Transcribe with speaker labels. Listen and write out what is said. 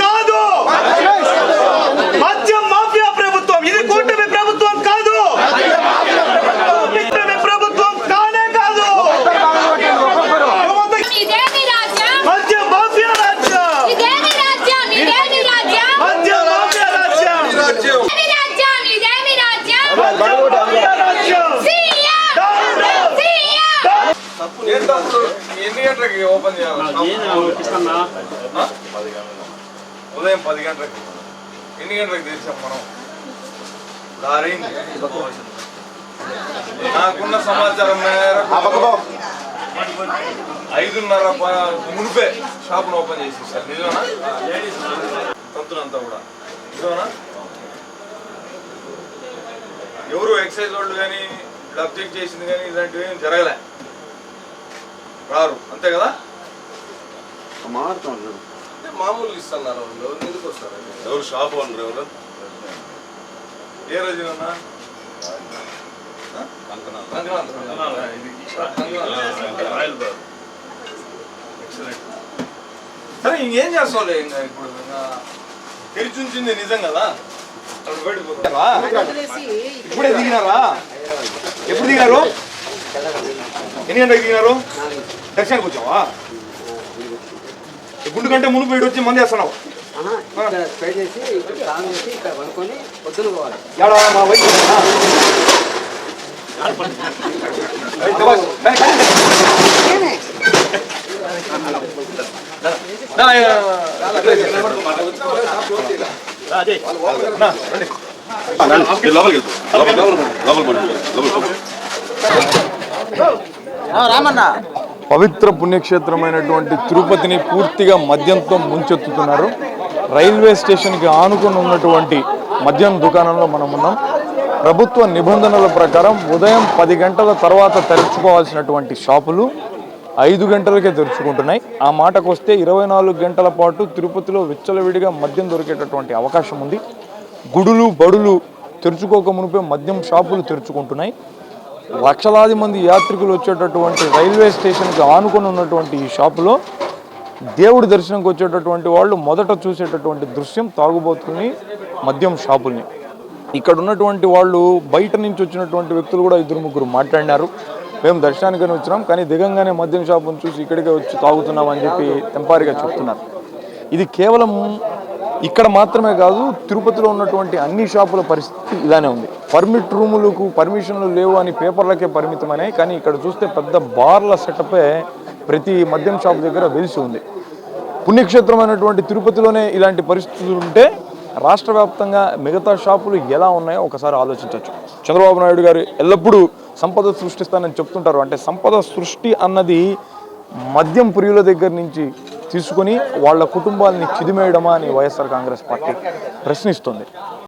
Speaker 1: కాదు!
Speaker 2: మద్యం మాఫియా ప్రభుత్వం. ఇది కూటమి ప్రభుత్వం కాదు! ప్రభుత్వం కానే కాదు! మద్యం మాఫియా రాజ్యం! మద్యం మాఫియా రాజ్యం!
Speaker 3: ఎన్ని గంటలకి ఓపెన్ చేయాలి? ఆ? ఉదయం పది గంటలకి ఎన్ని గంటలకు తెరిచాం మనం? దారైంది నాకున్న సమాచారం మేరకు ఐదున్నర మునిపే షాపును ఓపెన్ చేసేసారు. నిజమేనా? తంతునంతా కూడా. నిజమేనా? ఎవరు ఎక్సైజ్ వాళ్ళు కానీ అబ్జెక్ట్ చేసింది కానీ ఇలాంటివి ఏం జరగలే. రారు. అంతే కదా? అంటే మామూలు ఇస్తున్నారు వాళ్ళు. ఎందుకు వస్తారు?
Speaker 4: ఎవరు షాప్ ఓనర్ ఎవరు?
Speaker 3: ఏ. Excellent. సరే ఇంకేం చేస్తావులే ఇంకా ఇప్పుడు? ఇంకా తెరిచి ఉంచింది నిజం కదా?
Speaker 2: ఇప్పుడే దిగినారా? ఎప్పుడు దిగినారు? ఎన్ని గంటలకు దిగినారు? దర్శనానికి వచ్చావా? గుండు కంటే మునుపు ఇటు వచ్చి మంది వేస్తున్నావు
Speaker 5: ఇక్కడ స్ప్రే చేసి స్నానం చేసి ఇక్కడ పడుకొని పొద్దున పోవాలి
Speaker 2: ఏడా మా వైపు
Speaker 4: లోపలికి వెళ్తాం లోపలికి లోపలికి పండి లోపలికి
Speaker 3: పవిత్ర పుణ్యక్షేత్రమైనటువంటి తిరుపతిని పూర్తిగా మద్యంతో ముంచెత్తుతున్నారు. రైల్వే స్టేషన్కి ఆనుకుని ఉన్నటువంటి మద్యం దుకాణంలో మనం ఉన్నాం. ప్రభుత్వ నిబంధనల ప్రకారం ఉదయం పది గంటల తర్వాత తెరుచుకోవాల్సినటువంటి షాపులు ఐదు గంటలకే తెరుచుకుంటున్నాయి. ఆ మాటకు వస్తే ఇరవై నాలుగు గంటల పాటు తిరుపతిలో విచ్చలవిడిగా మద్యం దొరికేటటువంటి అవకాశం ఉంది. గుడులు బడులు తెరుచుకోక మునిపే మద్యం షాపులు తెరుచుకుంటున్నాయి. లక్షలాది మంది యాత్రికులు వచ్చేటటువంటి రైల్వే స్టేషన్కి ఆనుకొని ఉన్నటువంటి ఈ షాపులో దేవుడి దర్శనంకి వచ్చేటటువంటి వాళ్ళు మొదట చూసేటటువంటి దృశ్యం తాగుబోతుల్ని మద్యం షాపుల్ని. ఇక్కడ ఉన్నటువంటి వాళ్ళు బయట నుంచి వచ్చినటువంటి వ్యక్తులు కూడా ఇద్దరు ముగ్గురు మాట్లాడినారు. మేము దర్శనానికని వచ్చినాం కానీ దిగంగానే మద్యం షాపును చూసి ఇక్కడికే వచ్చి తాగుతున్నామని చెప్పి తెంపారిగా చెప్తున్నారు. ఇది కేవలం ఇక్కడ మాత్రమే కాదు తిరుపతిలో ఉన్నటువంటి అన్ని షాపుల పరిస్థితి ఇలానే ఉంది. పర్మిట్ రూములకు పర్మిషన్లు లేవు అని పేపర్లకే పరిమితమైనాయి కానీ ఇక్కడ చూస్తే పెద్ద బార్ల సెటపే ప్రతి మద్యం షాప్ దగ్గర వెలిసి ఉంది. పుణ్యక్షేత్రమైనటువంటి తిరుపతిలోనే ఇలాంటి పరిస్థితులు ఉంటే రాష్ట్ర వ్యాప్తంగా మిగతా షాపులు ఎలా ఉన్నాయో ఒకసారి ఆలోచించవచ్చు చంద్రబాబు నాయుడు గారు ఎల్లప్పుడూ సంపద సృష్టిస్తానని చెప్తుంటారు. అంటే సంపద సృష్టి అన్నది మద్యం ప్రియుల దగ్గర నుంచి తీసుకొని వాళ్ళ కుటుంబాలని చిదిమేయడమా అని వైఎస్ఆర్ కాంగ్రెస్ పార్టీ ప్రశ్నిస్తుంది.